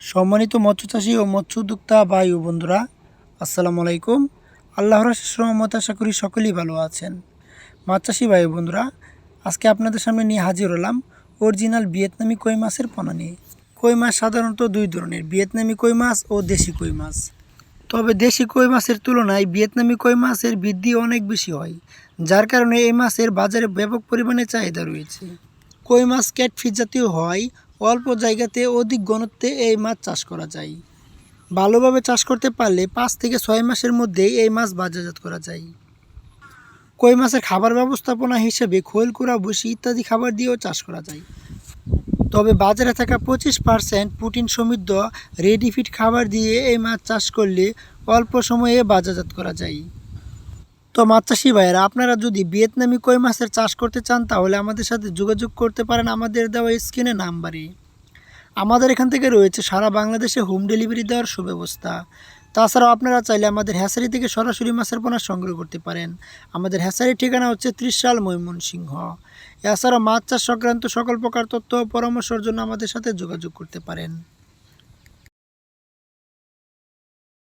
সম্মানিত মৎস্য চাষী ও মৎস্য উদ্যোক্তা ভাই ও বন্ধুরা, আসসালামু আলাইকুম। আল্লাহর রহমত আশা করি সকলেই ভালো আছেন। মাছ চাষি ভাই ও বন্ধুরা, আজকে আপনাদের সামনে নিয়ে হাজির হলাম অরিজিনাল ভিয়েতনামি কই মাছের পোনা নিয়ে। কই মাছ সাধারণত দুই ধরনের, ভিয়েতনামি কই মাছ ও দেশি কই মাছ। তবে দেশি কই মাছের তুলনায় ভিয়েতনামি কই মাছের বৃদ্ধি অনেক বেশি হয়, যার কারণে এই মাছের বাজারে ব্যাপক পরিমাণে চাহিদা রয়েছে। কই মাছ ক্যাটফিস জাতীয় হয় অল্প জায়গাতে অধিক ঘনত্বে এই মাছ চাষ করা যায়। ভালোভাবে চাষ করতে পারলে পাঁচ থেকে ছয় মাসের মধ্যেই এই মাছ বাজারজাত করা যায়। কই মাছের খাবার ব্যবস্থাপনা হিসেবে খোল, কুড়া, ভুসি ইত্যাদি খাবার দিয়েও চাষ করা যায়। তবে বাজারে থাকা পঁচিশ পার্সেন্ট প্রোটিন সমৃদ্ধ রেডি ফিট খাবার দিয়ে এই মাছ চাষ করলে অল্প সময়ে বাজারজাত করা যায়। তো মাছ চাষি ভাইয়েরা, আপনারা যদি ভিয়েতনামি কই মাছের চাষ করতে চান, তাহলে আমাদের সাথে যোগাযোগ করতে পারেন আমাদের দেওয়া স্ক্রিনে নাম্বারে। আমাদের এখান থেকে রয়েছে সারা বাংলাদেশে হোম ডেলিভারি দেওয়ার সুব্যবস্থা। তাছাড়াও আপনারা চাইলে আমাদের হ্যাসারি থেকে সরাসরি মাছের পোনা সংগ্রহ করতে পারেন। আমাদের হ্যাসারির ঠিকানা হচ্ছে ত্রিশাল ময়মনসিংহ। এছাড়াও মাছ চাষ সংক্রান্ত সকল প্রকার তথ্য পরামর্শের জন্য আমাদের সাথে যোগাযোগ করতে পারেন।